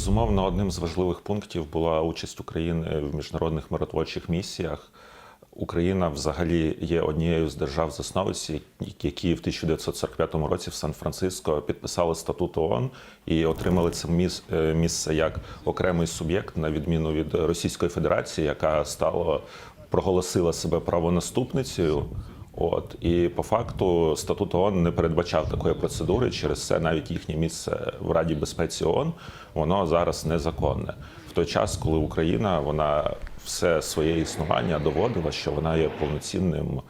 Безумовно, одним з важливих пунктів була участь України в міжнародних миротворчих місіях. Україна взагалі є однією з держав-засновниць, які в 1945 році в Сан-Франциско підписали статут ООН і отримали це е, місце як окремий суб'єкт, на відміну від Російської Федерації, яка стала проголосила себе правонаступницею. От і по факту статут ООН не передбачав такої процедури. Через це навіть їхнє місце в Раді безпеці ООН воно зараз незаконне. В той час, коли Україна вона все своє існування доводила, що вона є повноцінним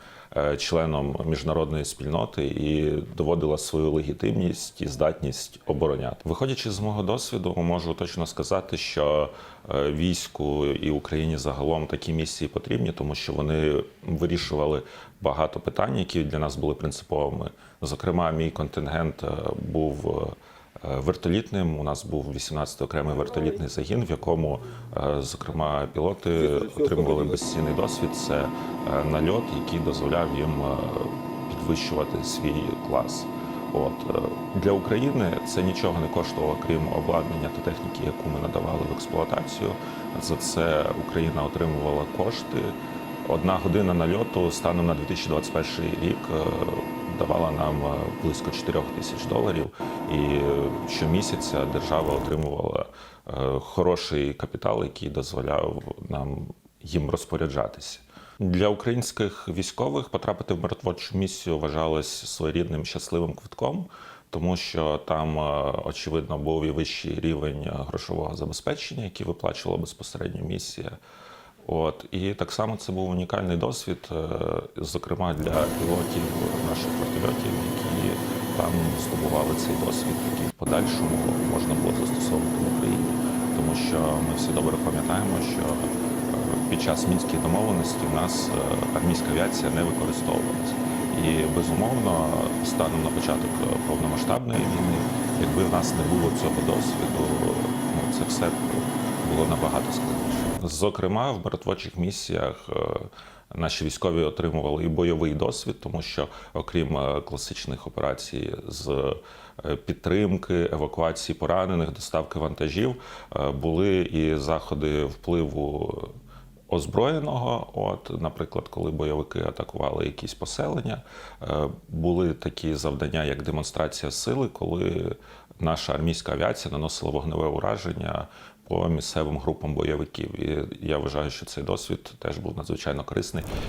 членом міжнародної спільноти і доводила свою легітимність і здатність обороняти. Виходячи з мого досвіду, можу точно сказати, що е, війську і Україні загалом такі місії потрібні, тому що вони вирішували багато питань, які для нас були принциповими. Зокрема, мій контингент е, був. Е, Вертолітним у нас був 18-й окремий вертолітний загін, в якому, е, зокрема, пілоти отримували безцінний досвід. Це е, нальот, який дозволяв їм підвищувати свій клас. От для України це нічого не коштувало, крім обладнання та техніки, яку ми надавали в експлуатацію. За це Україна отримувала кошти. Одна година нальоту станом на 2021 рік давала нам е, близько 4 тисяч доларів, і е, щомісяця держава отримувала е, хороший капітал, який дозволяв нам їм розпоряджатися. Для українських військових потрапити в миротворчу місію вважалось своєрідним щасливим квитком, тому що там очевидно був і вищий рівень грошового забезпечення, який виплачувала безпосередньо місія. От і так само це був унікальний досвід, е, зокрема для пілотів наших вертольотів, які там здобували цей досвід, який в подальшому можна було застосовувати в Україні, тому що ми всі добре пам'ятаємо, що е, під час мінських домовленостей в нас е, армійська авіація не використовувалася. І безумовно, станом на початок повномасштабної війни, якби в нас не було цього досвіду, ну це все було набагато складніше. Зокрема, в миротворчих місіях е, наші військові отримували і бойовий досвід, тому що, окрім е, класичних операцій з е, підтримки, евакуації поранених, доставки вантажів, були і заходи впливу озброєного. От, наприклад, коли бойовики атакували якісь поселення, були такі завдання, як демонстрація сили, коли наша армійська авіація наносила вогневе ураження по місцевим групам бойовиків. І я вважаю, що цей досвід теж був надзвичайно корисний.